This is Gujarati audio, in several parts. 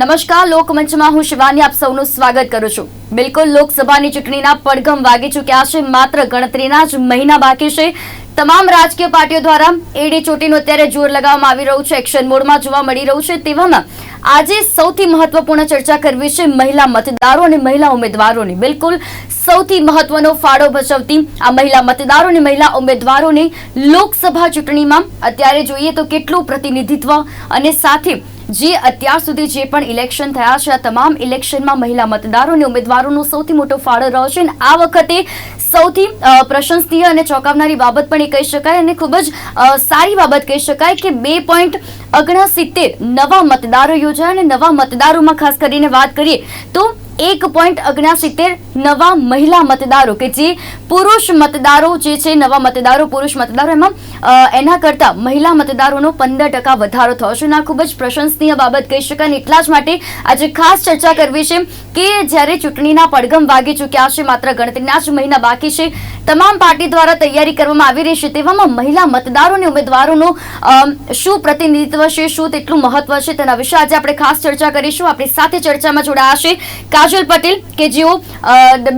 નમસ્કાર, લોકમંચમાં હું શિવાની આપ સૌનું સ્વાગત કરું છું. બિલકુલ લોકસભાની ચૂંટણીના પડઘમ વાગી ચૂક્યા છે, માત્ર ગણતરીના જ મહિના બાકી છે. તમામ રાજકીય પાર્ટીઓ દ્વારા એડી ચોટીનું અત્યારે જોર લગાવવામાં આવી રહ્યું છે. એક્શન મોડમાં જોવા મળી રહ્યું છે. તેવામાં આજે સૌથી મહત્વપૂર્ણ ચર્ચા કરવી છે મહિલા મતદારો અને મહિલા ઉમેદવારોની. બિલકુલ સૌથી મહત્વનો ફાળો ભજવતી આ મહિલા મતદારો અને મહિલા ઉમેદવારોની લોકસભા ચૂંટણીમાં અત્યારે જોઈએ તો કેટલું પ્રતિનિધિત્વ અને સાથે જે અત્યાર સુધી જે પણ ઇલેક્શન થયા છે, આ તમામ ઇલેક્શનમાં મહિલા મતદારો અને ઉમેદવારોનો સૌથી મોટો ફાળો રહ્યો છે અને આ વખતે સૌથી પ્રશંસનીય અને ચોંકાવનારી બાબત પણ એ કહી શકાય અને ખૂબ જ સારી બાબત કહી શકાય કે બે પોઈન્ટ ઓગણસિત્તેર નવા મતદારો યોજાયા અને નવા મતદારોમાં ખાસ કરીને વાત કરીએ તો એક પોઈન્ટ ઓગણસિત્તેર નવા મહિલા મતદારો કે જે પુરુષ મતદારો જે છે, નવા મતદારો, પુરુષ મતદારો, એમાં એના કરતાં મહિલા મતદારોનો પંદર ટકા વધારો થયો છે. અને ખૂબ જ પ્રશંસનીય બાબત કહી શકાય એટલા જ માટે આજે ખાસ ચર્ચા કરવી છે કે જ્યારે ચૂંટણીના પડઘમ વાગી ચૂક્યા છે, માત્ર ગણતરીના જ મહિના બાકી છે, તમામ પાર્ટી દ્વારા તૈયારી કરવામાં આવી રહી છે, તેવામાં મહિલા મતદારો અને ઉમેદવારોનો શું પ્રતિનિધિત્વ છે, શું તેટલું મહત્વ છે તેના વિશે આજે આપણે ખાસ ચર્ચા કરીશું. આપણી સાથે ચર્ચામાં જોડાયા છે કાજલ પટેલ કે જેઓ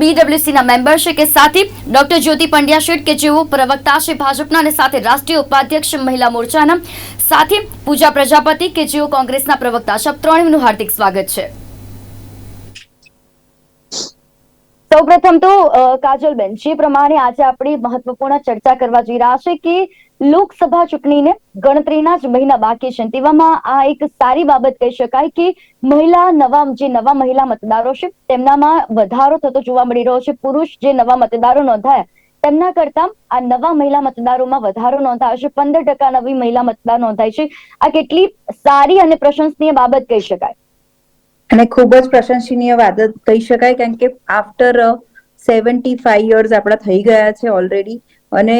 બીડબ્લ્યુસીના મેમ્બર છે કે સાથે ડોક્ટર જ્યોતિ પંડ્યા શેઠ કે જેઓ પ્રવક્તા છે ભાજપના અને સાથે રાષ્ટ્રીય ઉપાધ્યક્ષ મહિલા મોરચાના સાથે પૂજા પ્રજાપતિ કે જેઓ કોંગ્રેસના પ્રવક્તા છે. ત્રણેયનું હાર્દિક સ્વાગત છે. સૌપ્રથમ તો કાજલબેન, જે પ્રમાણે આજે આપણે મહત્વપૂર્ણ ચર્ચા કરવા જઈ રહ્યા છે કે લોકસભા ચૂંટણીને ગણતરીના જ મહિના બાકી છે. તેવામાં આ એક સારી બાબત કહી શકાય કે મહિલા નવા જે નવા મહિલા મતદારો છે, તેમનામાં વધારો થતો જોવા મળી રહ્યો છે. પુરુષ જે નવા મતદારો નોંધાયા, તેમના કરતા આ નવા મહિલા મતદારોમાં વધારો નોંધાયો છે. પંદર ટકા નવી મહિલા મતદાર નોંધાય છે. આ કેટલી સારી અને પ્રશંસનીય બાબત કહી શકાય. અને ખૂબ જ પ્રશંસનીય વાત કહી શકાય કારણ કે આફ્ટર સેવન્ટી ફાઈવ યર્સ આપણા થઈ ગયા છે ઓલરેડી અને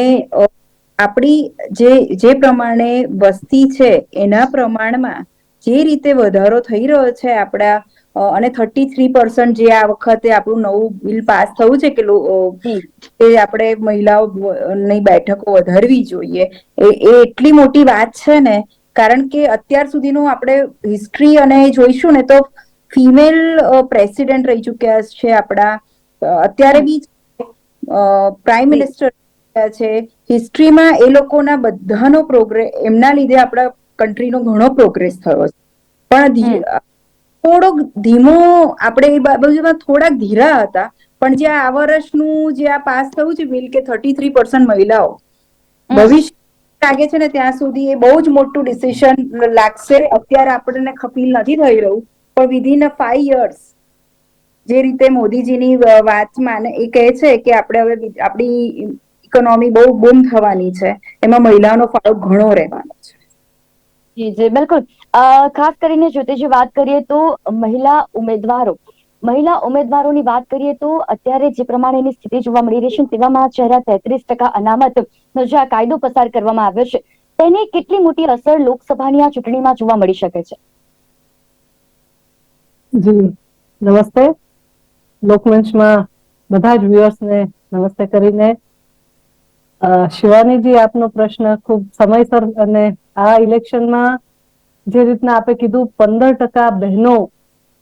આપણી જે જે પ્રમાણે વસ્તી છે એના પ્રમાણમાં જે રીતે વધારો થઈ રહ્યો છે આપણા અને થર્ટી થ્રી પર્સન્ટ જે આ વખતે આપણું નવું બિલ પાસ થયું છે કે એ આપણે મહિલાઓની બેઠકો વધારવી જોઈએ. એ એટલી મોટી વાત છે ને કારણ કે અત્યાર સુધીનું આપણે હિસ્ટ્રી અને જોઈશું ને તો ફિમેલ પ્રેસિડેન્ટ રહી ચૂક્યા છે આપણા અત્યારે બી પ્રાઇમ મિનિસ્ટર છે. હિસ્ટ્રીમાં એ લોકોના બધાનો પ્રોગ્રેસ એમના લીધે આપણા કન્ટ્રીનો ઘણો પ્રોગ્રેસ થયો છે. પણ થોડોક ધીમો આપણે એ બાબતમાં થોડાક ધીરા હતા પણ જે આ વર્ષનું જે આ પાસ થયું છે બિલ કે થર્ટી થ્રી પર્સન્ટ મહિલાઓ ભવિષ્ય લાગે છે ને ત્યાં સુધી એ બહુ જ મોટું ડિસિશન લાગશે. અત્યારે આપણને ખપીલ નથી થઈ રહ્યું. પણ વિધિન ફાઈવ યર્સ જે રીતે મોદીજીની વાતમાં એ કહે છે કે આપણે હવે આપણી ઇકોનોમી બહુ બૂમ થવાની છે. એમાં મહિલાઓનો ફાળો ઘણો રહેવાનો છે. જી જી, બિલકુલ. ખાસ કરીને જ્યોતિજી વાત કરીએ તો મહિલા ઉમેદવારો, મહિલા ઉમેદવારોની વાત કરીએ તો અત્યારે જે પ્રમાણેની સ્થિતિ જોવા મળી રહી છે તેવામાં ચહેરા તેત્રીસ ટકા અનામત નો જે આ કાયદો પસાર કરવામાં આવ્યો છે, તેની કેટલી મોટી અસર લોકસભાની આ ચૂંટણીમાં જોવા મળી શકે છે? જી, નમસ્તે. લોકમંચમાં બધા જ વ્યુઅર્સને નમસ્તે કરીને શિવાનીજી, આપનો પ્રશ્ન ખૂબ સમયસર અને આ ઇલેક્શનમાં જે રીતના આપે કીધું, પંદર ટકા બહેનો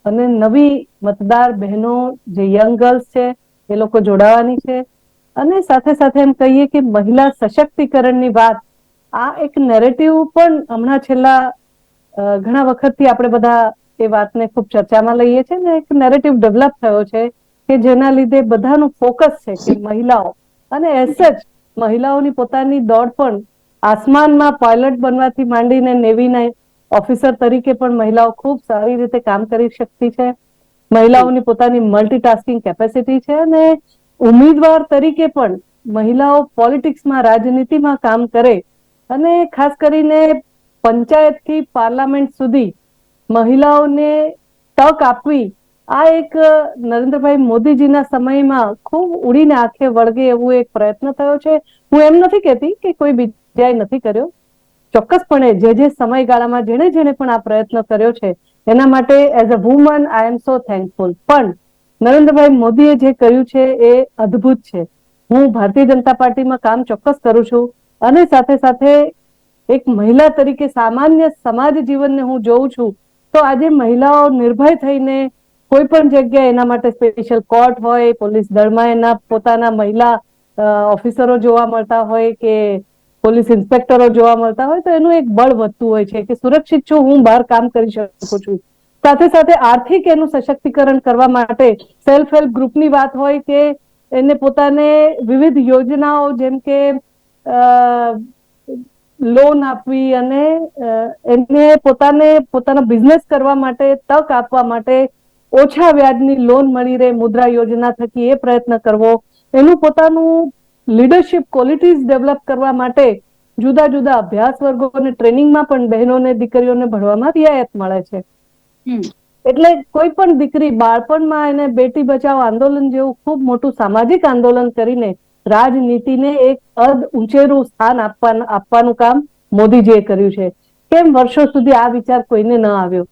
અને નવી મતદાર બહેનો, જે યંગ ગર્લ્સ છે, એ લોકો જોડાવાની છે. અને સાથે સાથે એમ કહીએ કે મહિલા સશક્તિકરણની વાત, આ એક નેરેટિવ પણ હમણાં છેલ્લા ઘણા વખતથી આપણે બધા એ વાતને ખૂબ ચર્ચામાં લઈએ છીએ ને એક નેરેટિવ ડેવલપ થયો છે કે જેના લીધે બધાનું ફોકસ છે કે મહિલાઓ અને એસ જ મહિલાઓની પોતાની દોડ પણ આસમાનમાં પાયલટ બનવાથી માંડીને નેવીના ઓફિસર તરીકે પણ મહિલાઓ ખૂબ સારી રીતે કામ કરી શકતી છે. મહિલાઓની પોતાની મલ્ટીટાસ્કિંગ કેપેસિટી છે અને ઉમેદવાર તરીકે પણ મહિલાઓ પોલિટિક્સમાં રાજનીતિમાં કામ કરે અને ખાસ કરીને પંચાયતથી પાર્લામેન્ટ સુધી મહિલાઓને તક આપવી, આ એક નરેન્દ્રભાઈ મોદીજીના સમયમાં ખૂબ ઉડીને આંખે વળગે એવું એક પ્રયત્ન થયો છે. હું એમ નથી કહેતી કે કોઈ બીજાએ નથી કર્યો. ચોક્કસપણે જે જે સમયગાળામાં જેણે જેણે પણ આ પ્રયત્ન કર્યો છે, એના માટે as a woman I am so thankful. પણ નરેન્દ્રભાઈ મોદીએ જે કર્યું છે એ અદ્ભુત છે. હું ભારતીય જનતા પાર્ટીમાં કામ ચોક્કસ કરું છું અને સાથે સાથે એક મહિલા તરીકે સામાન્ય સમાજ જીવનને હું જોઉં છું તો આજે મહિલાઓ નિર્ભય થઈને કોઈ પણ જગ્યાએ એના માટે સ્પેશિયલ કોર્ટ હોય, પોલીસ દળમાં એના પોતાના મહિલા ઓફિસરો જોવા મળતા હોય કે પોલીસ ઇન્સ્પેક્ટરો જોવા મળતા હોય તો એનું એક બળ વધતું હોય છે કે સુરક્ષિત છું, હું બહાર કામ કરી શકું છું. સાથે સાથે આર્થિક એનું સશક્તિકરણ કરવા માટે સેલ્ફ હેલ્પ ગ્રુપની વાત હોય કે એને પોતાને વિવિધ યોજનાઓ જેમ કે લોન આપવી અને એને પોતાને પોતાના બિઝનેસ કરવા માટે તક આપવા માટે ઓછા વ્યાજની લોન મળી રહે મુદ્રા યોજના થકી એ પ્રયત્ન કરવો. એનું પોતાનું લીડરશિપ ક્વોલિટીઝ ડેવલપ કરવા માટે જુદા જુદા અભ્યાસ વર્ગો અને ટ્રેનિંગમાં પણ બહેનોને દીકરીઓને ભણવામાં રિયાયત મળે છે. એટલે કોઈ પણ દીકરી બાળપણમાં એને બેટી બચાવો આંદોલન જેવું ખૂબ મોટું સામાજિક આંદોલન કરીને રાજનીતિને એક અદ ઊંચેરું સ્થાન આપવાનું કામ મોદીજીએ કર્યું છે. કેમ વર્ષો સુધી આ વિચાર કોઈને ન આવ્યો?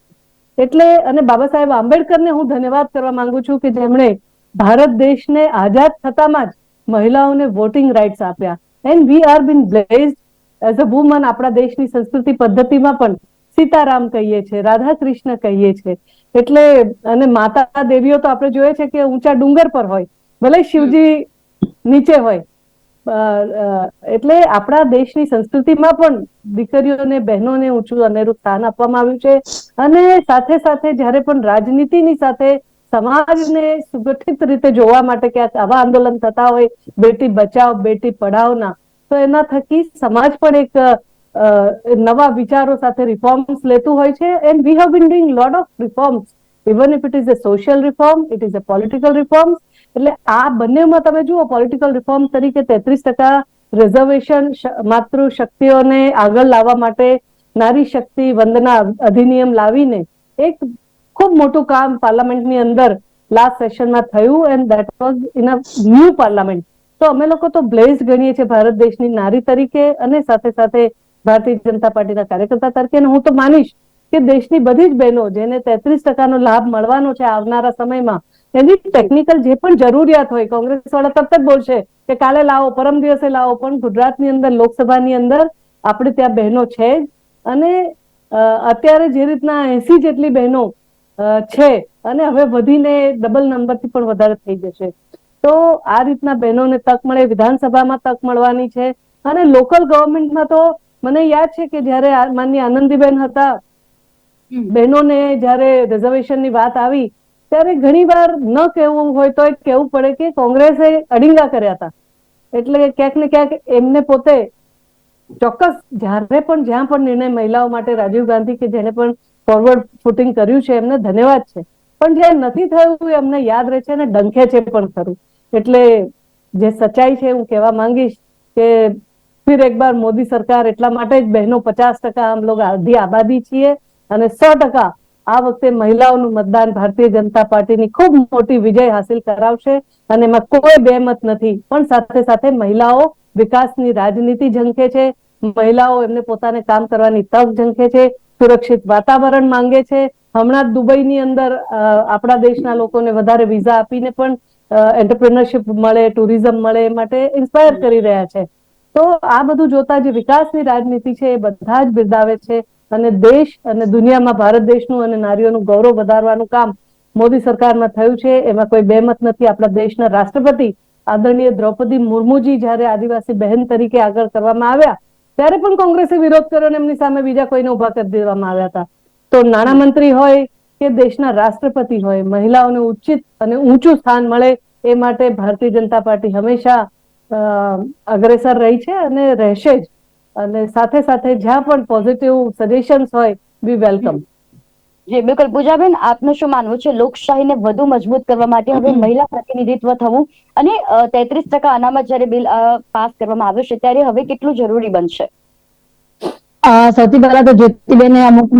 એટલે, અને બાબા સાહેબ આંબેડકરને હું ધન્યવાદ કરવા માંગુ છું કે જેમણે ભારત દેશને આઝાદ થતામાં જ મહિલાઓને વોટિંગ રાઇટ્સ આપ્યા. And we are been blessed as a woman આપણા દેશની સંસ્કૃતિ પદ્ધતિમાં પણ સીતારામ કહીએ છીએ રાધા કૃષ્ણ કહીએ છીએ એટલે, અને માતા દેવીઓ તો આપણે જોઈએ છે કે ઊંચા ડુંગર પર હોય. ભલે શિવજી નીચે હોય. એટલે આપણા દેશની સંસ્કૃતિમાં પણ દીકરીઓને, બહેનોને ઊંચું અનેરું સ્થાન આપવામાં આવ્યું છે. અને સાથે સાથે જ્યારે પણ રાજનીતિની સાથે સમાજને સુગઠિત રીતે જોવા માટે ક્યાંક આવા આંદોલન થતા હોય, બેટી બચાવ, બેટી પઢાવના, તો એના થકી સમાજ પણ એક નવા વિચારો સાથે રિફોર્મ્સ લેતું હોય છે. And we have been doing lot of reforms even if it is a social reform it is a political reforms એટલે આ બંનેમાં તમે જુઓ પોલિટિકલ રિફોર્મ તરીકે તેત્રીસ ટકા રિઝર્વેશન માતૃ શક્તિઓને આગળ લાવવા માટે નારી શક્તિ વંદના અધિનિયમ લાવીને એક ખૂબ મોટું કામ પાર્લામેન્ટની અંદર લાસ્ટ સેશનમાં થયું and that was in a new parliament તો અમે લોકો તો બ્લેઝ ગણીએ છીએ ભારત દેશની નારી તરીકે અને સાથે સાથે ભારતીય જનતા પાર્ટીના કાર્યકર્તા તરીકે. અને હું તો માનીશ કે દેશની બધી જ બહેનો જેને તેત્રીસ ટકાનો લાભ મળવાનો છે આવનારા સમયમાં એની ટેકનિકલ જે પણ જરૂરિયાત હોય કોંગ્રેસ વાળા તરત જ બોલશે કે કાલે લાવો પરમ દિવસે લાવો પણ ગુજરાતની અંદર લોકસભાની અંદર આપણે ત્યાં બહેનો છે જ. અને અત્યારે જે રીતના એસી જેટલી બહેનો છે અને હવે વધીને ડબલ નંબરથી પણ વધારે થઈ જશે. તો આ રીતના બહેનોને તક મળે વિધાનસભામાં તક મળવાની છે. અને લોકલ ગવર્મેન્ટમાં તો મને યાદ છે કે જ્યારે માનનીય આનંદીબેન હતા બહેનોને જ્યારે રિઝર્વેશનની વાત આવી ત્યારે ઘણી વાર ન કહેવું હોય તો કહેવું પડે કે કોંગ્રેસે અડિંગા કર્યા હતા. એટલે ક્યાંક ને ક્યાંક એમને પોતે ચોક્કસ જ્યારે પણ જ્યાં પણ નિર્ણય મહિલાઓ માટે રાજીવ ગાંધી કે જેને પણ ફોરવર્ડ ફૂટિંગ કર્યું છે, એમને ધન્યવાદ છે. પણ જે નથી થયું એ અમને યાદ રહે છે અને ડંખે છે પણ ખરું. એટલે જે સચ્ચાઈ છે, હું કહેવા માંગીશ કે ફિર એક બાર મોદી સરકાર એટલા માટે જ બહેનો પચાસ ટકા આમ લોકો આધી આબાદી છીએ અને સો ટકા આ વખતે મહિલાઓનું મતદાન ભારતીય જનતા પાર્ટીની ખૂબ મોટી વિજય હાસિલ કરાવશે અને એમાં કોઈ બેમત નથી. પણ સાથે સાથે મહિલાઓ વિકાસની રાજનીતિ ઝંખે છે. મહિલાઓ એમને પોતાને કામ કરવાની તક ઝંખે છે. સુરક્ષિત વાતાવરણ માંગે છે. હમણાં દુબઈની અંદર આપણા દેશના લોકોને વધારે વિઝા આપીને પણ એન્ટરપ્રિનરશિપ મળે ટુરિઝમ મળે એ માટે ઇન્સ્પાયર કરી રહ્યા છે. તો આ બધું જોતા જે વિકાસની રાજનીતિ છે એ બધા જ બિરદાવે છે. અને દેશ અને દુનિયામાં ભારત દેશનું અને નારીઓનું ગૌરવ વધારવાનું કામ મોદી સરકારમાં થયું છે. એમાં કોઈ બેમત નથી. આપણા દેશના રાષ્ટ્રપતિ આદરણીય દ્રૌપદી મુર્મુજી જ્યારે આદિવાસી બહેન તરીકે આગળ કરવામાં આવ્યા, ત્યારે પણ કોંગ્રેસે વિરોધ કર્યો અને એમની સામે બીજા કોઈને ઊભા કરી દેવામાં આવ્યા હતા. તો નાણામંત્રી હોય કે દેશના રાષ્ટ્રપતિ હોય, મહિલાઓને ઉચિત અને ઊંચું સ્થાન મળે એ માટે ભારતીય જનતા પાર્ટી હંમેશા અગ્રેસર રહી છે અને રહેશે જ. અને સાથે સાથે જ્યાં પણ પોઝિટિવ સજેશન્સ હોય બી વેલકમ જી બિલકુલ. પૂજાબેન આપનું શું માનવું છે? લોકશાહીને વધુ મજબૂત કરવા માટે હવે મહિલા પ્રતિનિધિત્વ થવું અને તેત્રીસ ટકા અનામત જ્યારે બિલ પાસ કરવામાં આવ્યું છે ત્યારે હવે કેટલું જરૂરી બનશે? સૌથી પહેલા તો જ્યોતિબેને અમુક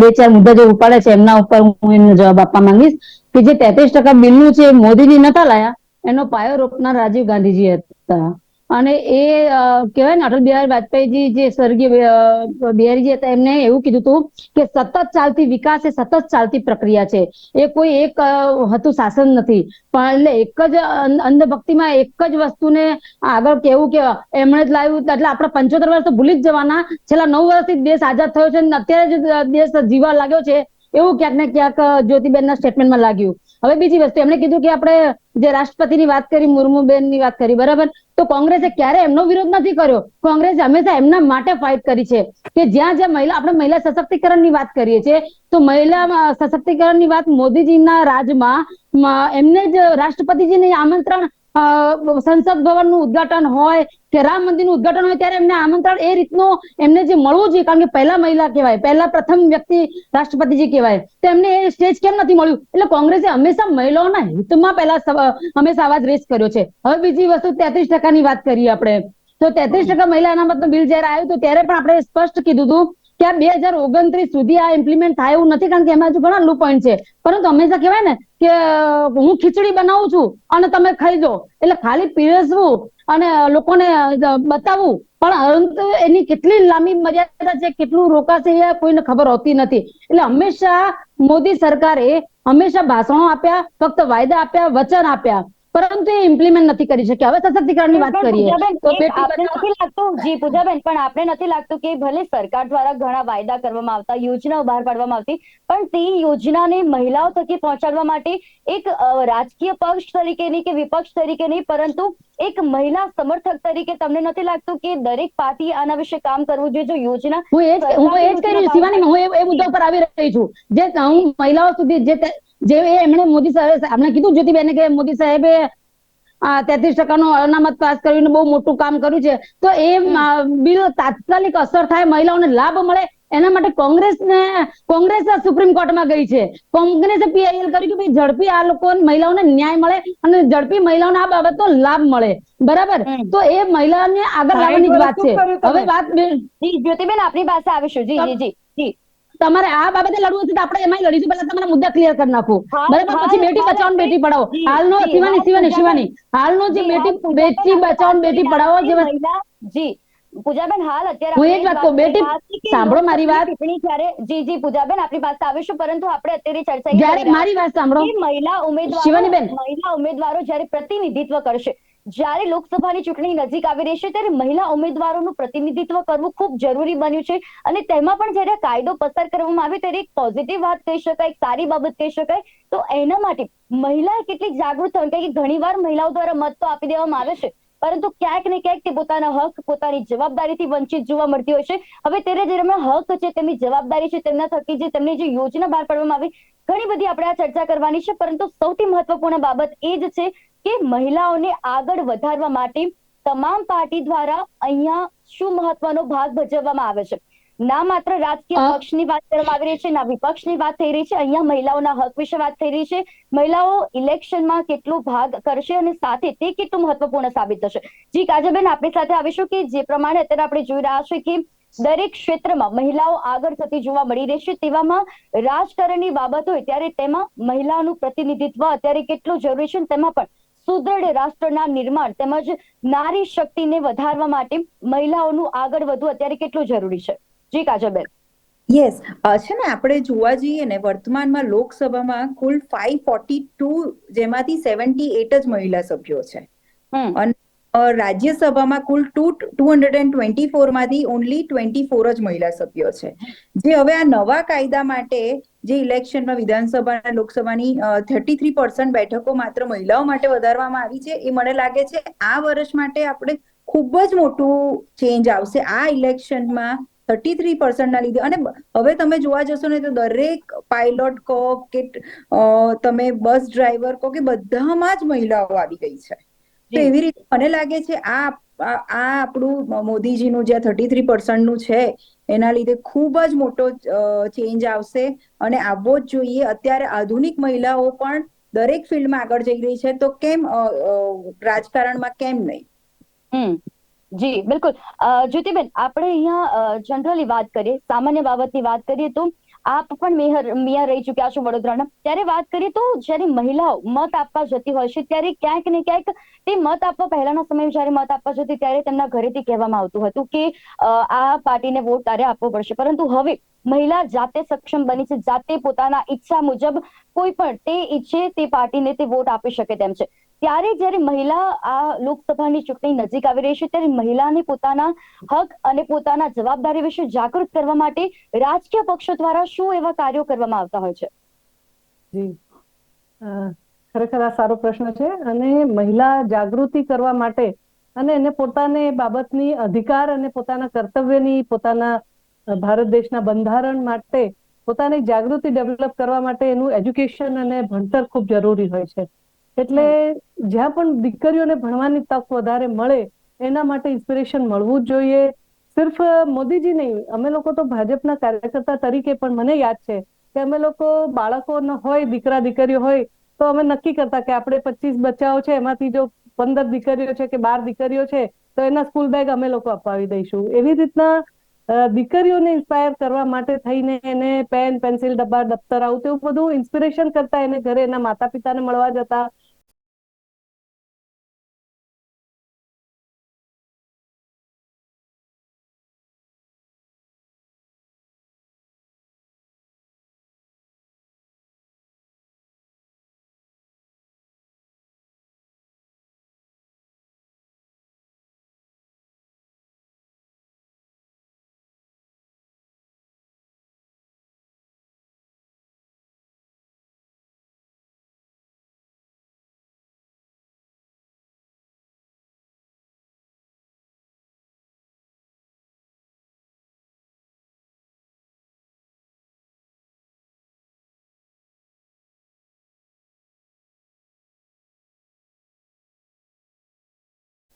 બે ચાર મુદ્દા જે ઉપાડે છે એમના ઉપર હું એમનો જવાબ આપવા માંગીશ કે જે તેત્રીસ ટકા બિલનું છે મોદીજી નતા લાયા એનો પાયો રોપનાર રાજીવ ગાંધીજી હતા. અને એ કહેવાય ને, અટલ બિહારી વાજપેયીજી જે સ્વર્ગીય બિહારીજી હતા, એમને એવું કીધું હતું કે સતત ચાલતી વિકાસ એ સતત ચાલતી પ્રક્રિયા છે. એ કોઈ એક હતું શાસન નથી. પણ એટલે એક જ અંધ- અંધભક્તિમાં એક જ વસ્તુને આગળ કેવું કે એમણે જ લાવ્યું એટલે આપણે પંચોતેર વર્ષ તો ભૂલી જ જવાના. છેલ્લા નવ વર્ષથી દેશ આઝાદ થયો છે અને અત્યારે જ દેશ જીવા લાગ્યો છે. એવું ક્યાંક ને ક્યાંક જ્યોતિબેનના સ્ટેટમેન્ટમાં લાગ્યું. હવે બીજી વસ્તુ, એમણે કીધું કે આપણે જે રાષ્ટ્રપતિની વાત કરી, મુર્મુબેનની વાત કરી, બરાબર? તો કોંગ્રેસે ક્યારે એમનો વિરોધ નથી કર્યો? કોંગ્રેસે હંમેશા એમના માટે ફાઇટ કરી છે. કે જ્યાં જ્યાં મહિલા, આપણે મહિલા સશક્તિકરણની વાત કરીએ છીએ, તો મહિલા સશક્તિકરણની વાત મોદીજીના રાજમાં એમને જ રાષ્ટ્રપતિજીને આમંત્રણ સંસદ ભવનનું ઉદઘાટન હોય કે રામ મંદિરનું ઉદઘાટન હોય ત્યારે એમને આમંત્રણ એ રીતનું એમને જે મળવું જોઈએ, કારણ કે પહેલા મહિલા કહેવાય, પહેલા પ્રથમ વ્યક્તિ રાષ્ટ્રપતિજી કહેવાય, તો એમને એ સ્ટેજ કેમ નથી મળ્યું? એટલે કોંગ્રેસે હંમેશા મહિલાઓના હિતમાં પહેલા હંમેશા અવાજ રેસ કર્યો છે. હવે બીજી વસ્તુ તેત્રીસ ટકાની વાત કરીએ આપણે. તો તેત્રીસ ટકા મહિલા અનામતનું બિલ જયારે આવ્યું તો ત્યારે પણ આપણે સ્પષ્ટ કીધું હતું કે આ બે હજાર ઓગણત્રીસ સુધી આ ઇમ્પ્લિમેન્ટ થાય એવું નથી, કારણ કે એમાં હજુ ઘણા લૂ પોઈન્ટ છે. પરંતુ હંમેશા કહેવાય ને કે હું ખીચડી બનાવું છું અને તમે ખાઈ જાઓ. એટલે ખાલી પીરસવું અને લોકોને બતાવવું. પણ પરંતુ એની કેટલી લાંબી મર્યાદા છે, કેટલું રોકાશે એ કોઈને ખબર હોતી નથી. એટલે હંમેશા મોદી સરકારે હંમેશા ભાષણો આપ્યા, ફક્ત વાયદા આપ્યા, વચન આપ્યા. પરંતુ એ ઇમ્પ્લિમેન્ટ નથી કરી શક્યા. હવે સશક્તિકરણની વાત કરીએ તો બેટી નથી લાગતું જી પૂજાબેન પણ આપણે નથી લાગતું કે ભલે સરકાર દ્વારા ઘણા વાયદા કરવામાં આવતા યોજનાઓ બહાર પાડવામાં આવતી પણ તે યોજનાને મહિલાઓ થકી પહોંચાડવા માટે એક રાજકીય પક્ષ તરીકે નહીં કે વિપક્ષ તરીકે નહીં પરંતુ એક મહિલા સમર્થક તરીકે તમને નથી લાગતું કે દરેક પાર્ટી આના વિશે કામ કરવું જોઈએ? જો યોજના હું એ જ હું એ જ કહી શિવાની હું એ- મુદ્દા પર આવી રહી છું. જે હું મહિલાઓ સુધી જે જે એમણે મોદી સાહેબ આપણે કીધું જ્યોતિબેને કે મોદી સાહેબે તેત્રીસ ટકાનો અનામત પાસ કરીને બહુ મોટું કામ કર્યું છે. તો એ બિલ તાત્કાલિક અસર થાય મહિલાઓને લાભ મળે એના માટે કોંગ્રેસને કોંગ્રેસ સુપ્રીમ કોર્ટમાં ગઈ છે. કોંગ્રેસે પીઆઈએલ કર્યું કે ભાઈ ઝડપી આ લોકો મહિલાઓને ન્યાય મળે અને ઝડપી મહિલાઓને આ બાબતનો લાભ મળે. બરાબર? તો એ મહિલાઓને આગળ લાવવાની વાત છે? હવે વાત જ્યોતિબેન આપની પાસે આવીશું. જી જી જી. તમારે આ બાબતે લડવું છે તો આપણે એમાં લડીશું. પહેલા તમારા મુદ્દા ક્લિયર કરી નાખો. બરાબર? પછી બેટી બચાવો બેટી પઢાઓ હાલનો શિવાની શિવાની શિવાની. હાલનો જે બેટી બેટી બચાવો બેટી કરી જે જી પૂજાબેન હાલ અત્યારે હું એ જ વાત કહું, બેટી- સાંભળો મારી વાત. ટિપ્પણી જ્યારે જી જી પૂજાબેન આપણી પાસે આવીશું પરંતુ આપણે અત્યારે ચર્ચા જ્યારે મારી વાત સાંભળો. મહિલા મહિલા ઉમેદવારો શિવાનીબેન. મહિલા ઉમેદવારો જ્યારે પ્રતિનિધિત્વ કરશે જ્યારે લોકસભાની ચૂંટણી નજીક આવી રહી છે, ત્યારે મહિલા ઉમેદવારોનું પ્રતિનિધિત્વ કરવું ખૂબ જરૂરી બન્યું છે અને તેમાં પણ જ્યારે કાયદો પસાર કરવામાં આવે ત્યારે એક પોઝિટિવ વાત કહી શકાય, એક સારી બાબત કહી શકાય. તો એના માટે મહિલા કેટલી જાગૃત થવાની કારણ કે ઘણીવાર મહિલાઓ દ્વારા મત તો આપી દેવામાં આવે છે, પરંતુ ક્યાંક ને ક્યાંક તે પોતાના હક, પોતાની જવાબદારીથી વંચિત જોવા મળતી હોય છે. હવે ત્યારે જે હક છે, તેમની જવાબદારી છે, તેમના થકી જે તેમની જે યોજના બહાર પાડવામાં આવી, ઘણી બધી આપણે આ ચર્ચા કરવાની છે, પરંતુ સૌથી મહત્વપૂર્ણ બાબત એ જ છે કે મહિલાઓને આગળ વધારવા માટે તમામ પાર્ટી દ્વારા અહીંયા શું મહત્વનો ભાગ ભજવવામાં આવે છે? ના માત્ર રાજકીય પક્ષની વાત કરવામાં આવી રહી છે ના વિપક્ષની વાત થઈ રહી છે અહીંયા મહિલાઓના હક વિશે વાત થઈ રહી છે. મહિલાઓ ઇલેક્શનમાં કેટલો ભાગ કરશે અને સાથે તે કેટલું મહત્વપૂર્ણ સાબિત થશે? જી કાજલબેન આપણી સાથે આવીશું કે જે પ્રમાણે અત્યારે આપણે જોઈ રહ્યા છે કે દરેક ક્ષેત્રમાં મહિલાઓ આગળ થતી જોવા મળી રહી છે તેવામાં રાજકારણની બાબત હોય ત્યારે તેમાં મહિલાનું પ્રતિનિધિત્વ અત્યારે કેટલું જરૂરી છે તેમાં પણ સુદૃઢ રાષ્ટ્રના નિર્માણ તેમજ નારી શક્તિને વધારવા માટે મહિલાઓનું આગળ વધવું અત્યારે કેટલું જરૂરી છે? જી કાજલબેન. યસ છે ને આપણે જોવા જઈએ ને વર્તમાનમાં લોકસભામાં કુલ ફાઈવ ફોર્ટી ટુ જેમાંથી સેવન્ટી એટ જ મહિલા સભ્યો છે. હમ. અને રાજ્યસભામાં કુલ two two hundred and twenty ફોરમાંથી only twenty four જ મહિલા સભ્યો છે. જે હવે આ નવા કાયદા માટે જે ઇલેક્શનમાં વિધાનસભા લોકસભાની થર્ટી થ્રી પર્સન્ટ બેઠકો માત્ર મહિલાઓ માટે વધારવામાં આવી છે, એ મને લાગે છે આ વર્ષ માટે આપણે ખૂબ જ મોટું ચેન્જ આવશે. આ ઇલેક્શનમાં થર્ટી થ્રી પર્સન્ટના લીધે અને હવે તમે જોવા જશો ને તો દરેક પાયલોટ કહો કે તમે બસ ડ્રાઈવર કહો કે બધામાં જ મહિલાઓ આવી ગઈ છે. તો એવી રીતે મને લાગે છે આ આ આપણું મોદીજીનું જે થર્ટી થ્રી પર્સન્ટનું છે એના લીધે ખૂબ જ મોટો ચેન્જ આવશે. અને આવવો જ જોઈએ અત્યારે આધુનિક મહિલાઓ પણ દરેક ફિલ્ડમાં આગળ જઈ રહી છે તો કેમ રાજકારણમાં કેમ નહીં? હમ. જી બિલકુલ. જ્યોતિબેન આપણે અહીંયા જનરલી વાત કરીએ સામાન્ય બાબતની વાત કરીએ તો આપ પણ મેયર મેયર રહી ચૂક્યા છો વડોદરાના. ત્યારે વાત કરીએ તો જ્યારે મહિલાઓ મત આપવા જતી હોય છે, ત્યારે ક્યાંક ને ક્યાંક તે મત આપવા પહેલાના સમયે જ્યારે મત આપવા જતી ત્યારે તેમના ઘરેથી કહેવામાં આવતું હતું કે આ પાર્ટીને વોટ તારે આપવો પડશે. પરંતુ હવે મહિલા જાતે સક્ષમ બની છે, જાતે પોતાના ઈચ્છા મુજબ કોઈ પણ તે ઈચ્છે તે પાર્ટીને તે વોટ આપી શકે તેમ છે. ત્યારે જ્યારે મહિલા આ લોકસભાની ચૂંટણી નજીક આવી રહી છે, ત્યારે મહિલાને પોતાના હક અને પોતાના જવાબદારી વિશે જાગૃત કરવા માટે રાજકીય પક્ષો દ્વારા શું એવા કાર્યો કરવામાં આવતા હોય છે? જી. ખરેખર આ સારો પ્રશ્ન છે અને મહિલા જાગૃતિ કરવા માટે અને એને પોતાને બાબતની અધિકાર અને પોતાના કર્તવ્યની પોતાના ભારત દેશના બંધારણ માટે પોતાની જાગૃતિ ડેવલપ કરવા માટે એનું એજ્યુકેશન અને ભણતર ખૂબ જરૂરી હોય છે. એટલે જ્યાં પણ દીકરીઓને ભણવાની તક વધારે મળે, એના માટે ઇન્સ્પિરેશન મળવું જ જોઈએ. સિર્ફ મોદીજી નહીં, અમે લોકો તો ભાજપના કાર્યકર્તા તરીકે પણ મને યાદ છે કે અમે લોકો બાળકો હોય, દીકરા દીકરીઓ હોય, તો અમે નક્કી કરતા કે આપણે પચીસ બચ્ચાઓ છે, એમાંથી જો પંદર દીકરીઓ છે કે બાર દીકરીઓ છે, તો એના સ્કૂલ બેગ અમે લોકો અપાવી દઈશું. એવી રીતના દીકરીઓને ઇન્સ્પાયર કરવા માટે થઈને એને પેન પેન્સિલ ડબ્બા, દફતર આવું તેવું બધું ઇન્સ્પિરેશન કરતા એને ઘરે એના માતા પિતાને મળવા જતા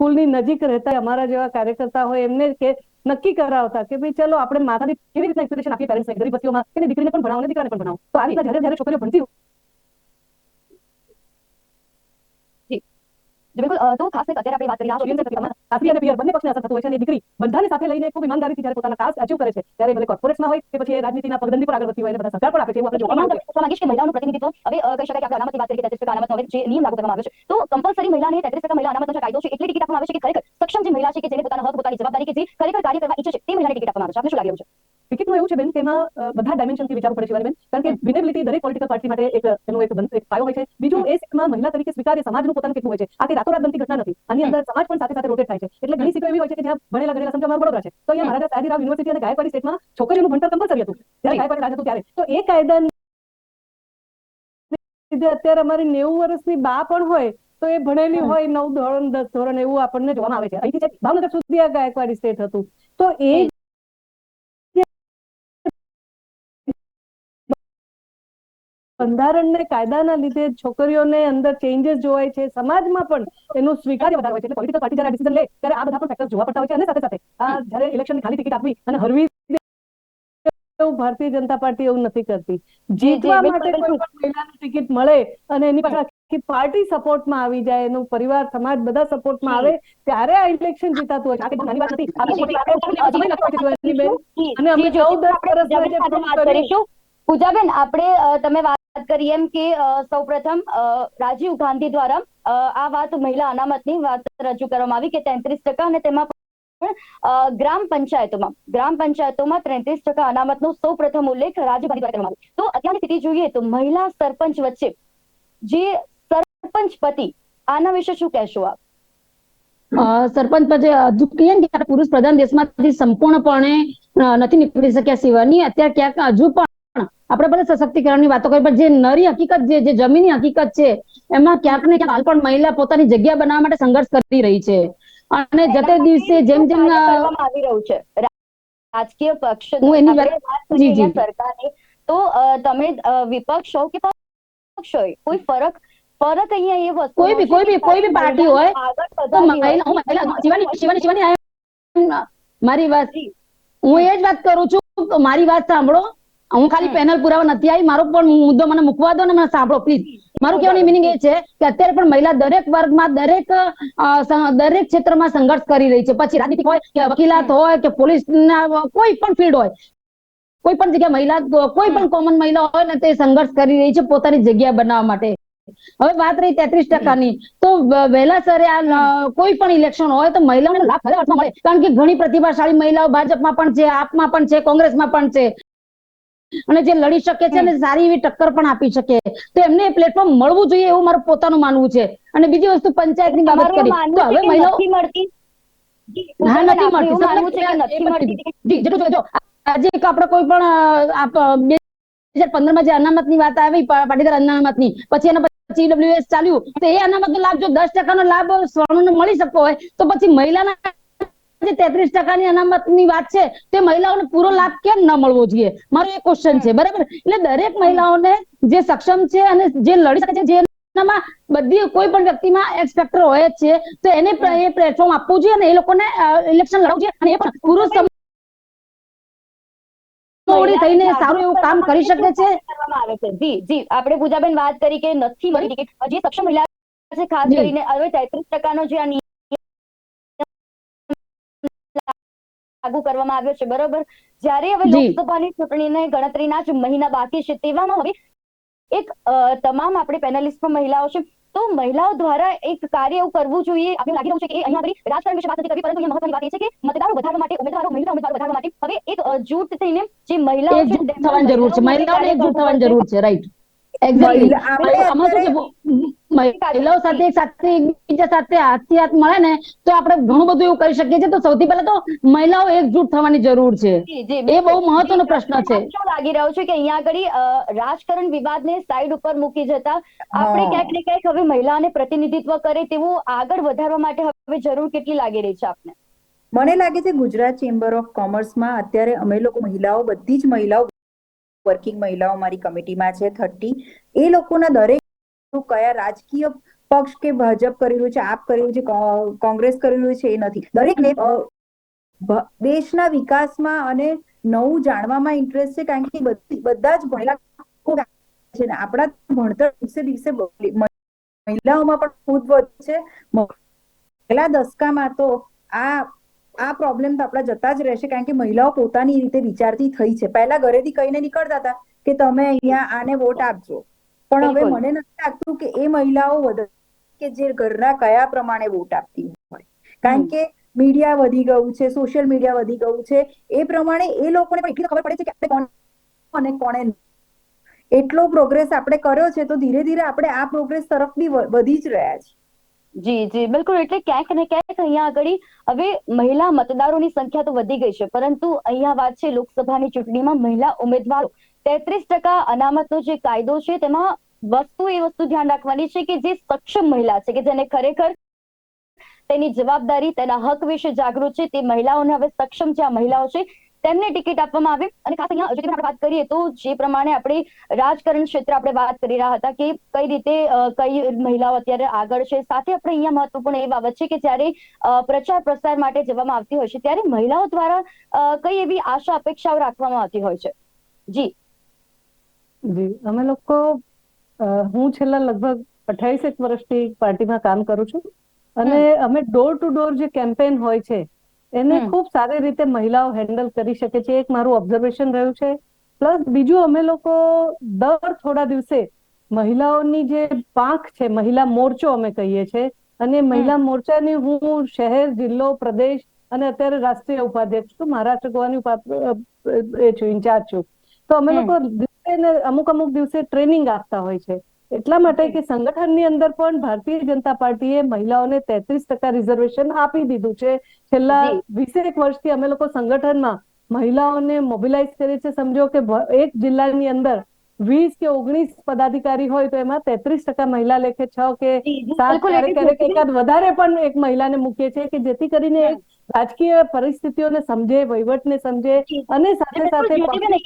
સ્કૂલની નજીક રહેતા અમારા જેવા કાર્યકર્તા હોય, એમને કે નક્કી કરાવતા કે ભાઈ ચલો આપણે માતાથી કેવી રીતના ઇન્સ્પિરેશન આપીએ પેરેન્ટ્સને ગરીબ વસ્તીઓમાં કે દીકરીને પણ ભણાવો ને દીકરાને પણ ભણાવો. તો આવી રીતના જ્યારે જ્યારે છોકરીઓ ભણતી આપણે બધાને સાથે લઈને પોતાના ટાસ્ક કરે છે, ત્યારે ભલે હોય છે, એવું આપણે જોવા છે. કહેવા કે મહિલાઓનું પ્રતિનિધિત્વ, હવે કહી શકાય કે આપણે અનામતની વાત કરીએ કે 33% હવે જે નિયમ લાગુ કરવામાં આવ્યો છે, તો કમ્પલસરી મહિલાને 33% મહિલા અનામતનો કાયદો છે, એટલી ટિકિટ આવે છે કે ખરેખર જે મહિલા છે કે જવાબદારી કે જે ખરેખર કાર્ય કરવા ઈચ્છે છે, તે મહિલાને ટિકિટ આપવામાં આવે છે આપને શું લાગી છે ટિકિટનું એવું છે બેન કે એમાં બધા ડાયમેન્શનથી વિચારવું પડે છે બેન. કારણ કે વિનેબિલિટી દરેક પોલિટિકલ પાર્ટી માટે એક એનો એક બંધ- એક પાયો હોય છે. બીજું એ સીટમાં મહિલા તરીકે સ્વીકાર્ય સમાજનું પોતાનું કેટલું હોય છે. આ કઈ રાતોરાત બનતી ઘટના નથી. આની અંદર સમાજ પણ સાથે સાથે રોટેટ થાય છે. એટલે ઘણી સીટો એવી હોય છે કે જ્યાં ભણેલા ગણેલા સમજો અમારું વડોદરા છે. તો અહીંયા મહારાજા સયાજીરાવ યુનિવર્સિટી અને ગાયકવાડી સ્ટેટમાં છોકરીઓનું ભણતર કમ્પલસરી હતું. જ્યારે ગાયકવાડી રાજ હતું ત્યારે. તો એ કાયદા લીધે અત્યારે અમારી નેવું વર્ષની બા પણ હોય તો એ ભણેલી હોય નવ ધોરણ દસ ધોરણ એવું આપણને જોવામાં આવે છે. અહીંથી ભાવનગર સુધી આ ગાયકવાડી સ્ટેટ હતું. તો એ બંધારણને કાયદાના લીધે છોકરીઓને અંદર ચેન્જીસ જોવાય છે સમાજમાં પણ એનું સ્વીકાર વધારે હોય છે. એટલે પોલિટિકલ પાર્ટી જ્યારે ડિસિઝન લે ત્યારે આ બધા પણ ફેક્ટર જોવા પડતા હોય છે અને સાથે સાથે આ જ્યારે ઇલેક્શનની ખાલી ટિકિટ આપવી અને હરવી એવું ભારતીય જનતા પાર્ટી એવું નથી કરતી. જીતવા માટે કોઈ પણ મહિલાને ટિકિટ મળે અને એની પાછળ આખી પાર્ટી સપોર્ટમાં આવી જાય એનું પરિવાર સમાજ બધા સપોર્ટમાં આવે ત્યારે આ ઇલેક્શન જીતાતું હોય. અને અમે જી, દસ વર્ષ પૂજાબેન આપણે તમે વાત કરીએ એમ કે સૌપ્રથમ રાજીવ ગાંધી દ્વારા આ વાત મહિલા અનામતની વાત રજૂ કરવામાં આવી કે તેત્રીસ ટકા અને તેમાં ગ્રામ પંચાયતોમાં ગ્રામ પંચાયતોમાં ત્રેત્રીસ ટકા અનામતનો સૌ પ્રથમ ઉલ્લેખ ગાંધી દ્વારા કરવામાં આવ્યો. તો અત્યારની સ્થિતિ જોઈએ તો મહિલા સરપંચ વચ્ચે જે સરપંચ પતિ, આના વિશે શું કહેશો આપ? સરપંચ પદે હજુ કહીએ ને પુરુષ પ્રધાન દેશમાંથી સંપૂર્ણપણે નથી નીકળી શક્યા સિવાયની અત્યારે ક્યાંક હજુ પણ આપણે બધા સશક્તિકરણની વાતો કરી પણ જે નરી હકીકત જે જે જમીની હકીકત છે એમાં ક્યાંક ને ક્યાંક હાલ પણ મહિલા પોતાની જગ્યા બનાવવા માટે સંઘર્ષ કરી રહી છે. અને જતે દિવસે જેમ જેમ આવી રહ્યું છે. રાજકીય પક્ષ હું એની વાત- સરકારની તો તમે વિપક્ષ હો કે પક્ષ હોય કોઈ ફરક ફરક અહીંયા એ વસ્તુ કોઈ બી- કોઈ બી- કોઈ બી પાર્ટી હોય, તો મહિલા હું મહિલા શિવાની શિવાની શિવાની મારી વાત હું એ જ વાત કરું છું મારી વાત સાંભળો. હું ખાલી પેનલ પુરાવા નથી આવી મારો પણ મુદ્દો મને મૂકવા દો ને મને સાંભળો પ્લીઝ મારું કહેવાની મિનિંગ એ છે કે અત્યારે પણ મહિલા દરેક વર્ગમાં દરેક દરેક ક્ષેત્રમાં સંઘર્ષ કરી રહી છે. પછી રાજનીતિ હોય કે વકીલાત હોય કે પોલીસ કોઈ પણ ફિલ્ડ હોય કોઈ પણ જગ્યા મહિલા કોઈ પણ કોમન મહિલા હોય ને તે સંઘર્ષ કરી રહી છે પોતાની જગ્યા બનાવવા માટે. હવે વાત રહી તેત્રીસ ટકાની તો વહેલા સરે આ કોઈ પણ ઇલેક્શન હોય તો મહિલાઓને લાભ ખરા અર્થમાં મળે. કારણ કે ઘણી પ્રતિભાશાળી મહિલાઓ ભાજપમાં પણ છે આપમાં પણ છે કોંગ્રેસમાં પણ છે. અને જે લડી શકે છે અને સારી એવી ટક્કર પણ આપી શકે. તો એમને પ્લેટફોર્મ મળવું જોઈએ એવું મારું પોતાનું માનવું છે. અને બીજી વસ્તુ પંચાયતની બાબત કરી. તો હવે મહિલાઓ હા નથી મળતી. જી, આજે એક આપણે કોઈ પણ બે હજાર પંદરમાં જે અનામતની વાત આવી પાટીદાર પાટીદાર અનામતની પછી એના પછી ઈડબ્લ્યુએસ ચાલ્યું તો એ અનામતનો લાભ જો દસ ટકાનો લાભ સ્વર્ણને મળી શકતો હોય તો પછી મહિલાના જે તેત્રીસ ટકાની અનામતની વાત છે તે મહિલાઓને પૂરો લાભ કેમ ન મળવો જોઈએ? મારો એ ક્વેશ્ચન છે બરાબર? એટલે દરેક મહિલાઓને જે સક્ષમ છે અને જે લડી શકે છે જે બધી કોઈ પણ વ્યક્તિમાં એક્સપેક્ટર હોય જ છે તો એને એ પ્લેટફોર્મ આપવું જોઈએ અને એ લોકોને ઇલેક્શન લડવું જોઈએ અને એ પણ પૂરો સમોવડી થઈને સારું એવું કામ કરી શકે છે. કરવામાં આવે છે. જી જી આપણે પૂજાબેન વાત કરી કે નથી મળી ટિકિટ. હજી સક્ષમ મહિલા ખાસ કરીને હવે તેત્રીસ ટકાનો જે આ લાગુ કરવામાં આવ્યો છે બરોબર? જ્યારે હવે લોકસભાની ચૂંટણીને ગણતરીના જ મહિના બાકી છે તેવામાં હવે એક તમામ આપણે પેનલિસ્ટમાં મહિલાઓ છે તો મહિલાઓ દ્વારા એક કાર્ય એવું કરવું જોઈએ આપણે લાગી રહ્યું છે કે અહીંયા આગળ રાજકારણ વિશે વાત નથી કરવી પરંતુ અહીંયા મહત્વની વાત એ છે કે મતદારો વધારવા માટે ઉમેદવારો મહિલા ઉમેદવારો વધારવા માટે હવે એક જૂથ થઈને જે મહિલાઓ છે જરૂર છે મહિલાઓને કાર્ય થવાની જરૂર છે રાઈટ મહિલાઓ સાથે એક સાથે એકબીજા સાથે હાથથી હાથ મળે ને તો આપણે ઘણું બધું એવું કરી શકીએ છીએ. તો સૌથી પહેલા તો મહિલાઓ એકજૂથ થવાની જરૂર છે. જી, જી, એ બહુ મહત્વનો પ્રશ્ન છે. શું લાગી રહ્યો છે કે અહીંયા આગળ રાજકારણ રાજકારણ વિવાદને સાઈડ ઉપર મૂકી જતા આપણે ક્યાંક ને ક્યાંક હવે મહિલાઓને પ્રતિનિધિત્વ કરે તેવું આગળ વધારવા માટે હવે જરૂર કેટલી લાગી રહી છે આપને? મને લાગે છે ગુજરાત ચેમ્બર ઓફ કોમર્સમાં અત્યારે અમે લોકો મહિલાઓ બધી જ મહિલાઓ વર્કિંગ મહિલાઓ મારી કમિટીમાં છે થર્ટી એ લોકોના દરેક કયા રાજકીય પક્ષ કે ભાજપ કરી રહ્યું છે, આપ કરી રહ્યું છે કોંગ્રેસ કરી રહ્યું છે, એ નથી. દરેકને દેશના વિકાસમાં અને નવું જાણવામાં ઇન્ટરેસ્ટ છે, કારણ કે બધા જ ભણેલા છે ને, આપણા ભણતર દિવસે દિવસે મહિલાઓમાં પણ ખૂબ વધુ છે. પહેલા દસકામાં તો આ આ પ્રોબ્લેમ તો આપણા જતા જ રહેશે કારણ કે મહિલાઓ પોતાની રીતે વિચારતી થઈ છે. પહેલા ઘરેથી કહીને નીકળતા હતા કે તમે અહીંયા આને વોટ આપજો. પણ હવે મને નથી લાગતું કે એ મહિલાઓ વધારે કે જે ઘરના કયા પ્રમાણે વોટ આપતી હોય. કારણ કે મીડિયા વધી ગયું છે સોશિયલ મીડિયા વધી ગયું છે. એ પ્રમાણે એ લોકોને પણ એટલી ખબર પડે છે કે આપણે કોણ અને કોણે એટલો પ્રોગ્રેસ આપણે કર્યો છે તો ધીરે ધીરે આપણે આ પ્રોગ્રેસ તરફ બી વધી જ રહ્યા છીએ. જી જી, બિલકુલ. એટલે ક્યાંક ને ક્યાંક અહીંયા આગળ હવે મહિલા મતદારોની સંખ્યા તો વધી ગઈ છે, પરંતુ અહીંયા વાત છે લોકસભાની ચૂંટણીમાં મહિલા ઉમેદવારો. તેત્રીસ ટકા અનામતનો જે કાયદો છે, તેમાં વસ્તુ એ વસ્તુ ધ્યાન રાખવાની છે કે જે સક્ષમ મહિલા છે, કે જેને ખરેખર તેની જવાબદારી, તેના હક વિશે જાગૃત છે, તે મહિલાઓને હવે સક્ષમ જે મહિલાઓ છે તેમને ટિકિટ આપવામાં આવે. અને ખાસ અહીંયા જ્યોતિબેન આપણે વાત કરીએ તો જે પ્રમાણે આપણે રાજકારણ ક્ષેત્રે આપણે વાત કરી રહ્યા હતા કે કઈ રીતે કઈ મહિલાઓ અત્યારે આગળ છે. સાથે આપણે અહીંયા મહત્વપૂર્ણ એ બાબત છે કે જ્યારે પ્રચાર પ્રસાર માટે જવામાં આવતી હોય છે ત્યારે મહિલાઓ દ્વારા કઈ એવી આશા અપેક્ષાઓ રાખવામાં આવતી હોય છે? જી. જી. અમે લોકો હું છેલ્લા લગભગ અઠાવીસ એક વર્ષથી પાર્ટીમાં કામ કરું છું. અને અમે ડોર ટુ ડોર જે કેમ્પેન હોય છે એને ખૂબ સારી રીતે મહિલાઓ હેન્ડલ કરી શકે છે. એક મારું ઓબ્ઝર્વેશન રહ્યું છે. પ્લસ બીજું અમે લોકો દર થોડા દિવસે મહિલાઓની જે પાંખ છે મહિલા મોરચો અમે કહીએ છીએ અને મહિલા મોરચાની હું શહેર જિલ્લો પ્રદેશ અને અત્યારે રાષ્ટ્રીય ઉપાધ્યક્ષ છું. મહારાષ્ટ્ર ગોવાની એ છું ઇન્ચાર્જ છું. તો અમે લોકો દિવસે અમુક અમુક દિવસે ટ્રેનિંગ આપતા હોય છે. એટલા માટે કે સંગઠનની અંદર પણ ભારતીય જનતા પાર્ટીએ મહિલાઓને તેત્રીસ ટકા રિઝર્વેશન આપી દીધું છે. છેલ્લા વીસેક વર્ષથી અમે લોકો સંગઠનમાં મહિલાઓને મોબિલાઇઝ કરીએ છીએ. સમજો કે એક જિલ્લાની અંદર વીસ કે ઓગણીસ પદાધિકારી હોય તો એમાં તેત્રીસ ટકા મહિલા લેખે છ કે સાત ક્યારેક ક્યારેક એકાદ વધારે પણ એક મહિલાને મૂકીએ છીએ કે જેથી કરીને એક રાજકીય પરિસ્થિતિઓને સમજે વહીવટને સમજે અને સાથે સાથે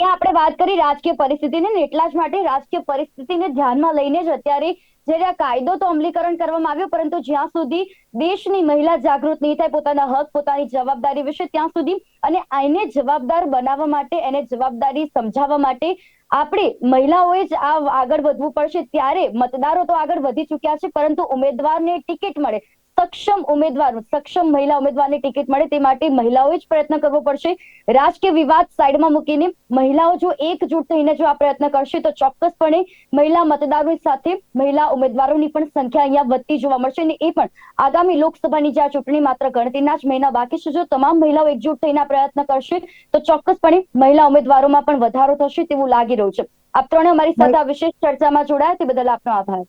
આપણે વાત કરી રાજકીય પરિસ્થિતિને એટલા જ માટે રાજકીય પરિસ્થિતિને ધ્યાનમાં લઈને જ અત્યારે જ્યારે આ કાયદો તો અમલીકરણ કરવામાં આવ્યો પરંતુ જ્યાં સુધી દેશની મહિલા જાગૃત નહીં થાય પોતાના હક પોતાની જવાબદારી વિશે ત્યાં સુધી અને એને જવાબદાર બનાવવા માટે એને જવાબદારી સમજાવવા માટે આપણે મહિલાઓએ જ આ આગળ વધવું પડશે. ત્યારે મતદારો તો આગળ વધી ચૂક્યા છે પરંતુ ઉમેદવારને ટિકિટ મળે. સક્ષમ ઉમેદવાર સક્ષમ મહિલા ઉમેદવારને ટિકિટ મળે તે માટે મહિલાઓએ જ પ્રયત્ન કરવો પડશે. રાજકીય વિવાદ સાઈડમાં મૂકીને મહિલાઓ જો એકજૂટ થઈને જો આ પ્રયત્ન કરશે તો ચોક્કસપણે મહિલા મતદારોની સાથે મહિલા ઉમેદવારોની પણ સંખ્યા અહીંયા વધતી જોવા મળશે અને એ પણ આગામી લોકસભાની જે આ ચૂંટણી માત્ર ગણતરીના જ મહિના બાકી છે જો તમામ મહિલાઓ એકજૂટ થઈને પ્રયત્ન કરશે તો ચોક્કસપણે મહિલા ઉમેદવારોમાં પણ વધારો થશે તેવું લાગી રહ્યું છે. આપ ત્રણે અમારી સાથે આ વિશેષ ચર્ચામાં જોડાયા તે બદલ આપનો આભાર.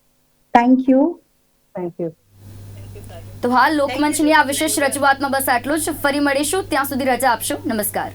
થેન્ક યુ થેન્ક યુ તો હાલ લોકમંચની આ વિશેષ રજૂઆતમાં બસ આટલું જ. ફરી મળીશું. ત્યાં સુધી રજા આપશો. નમસ્કાર.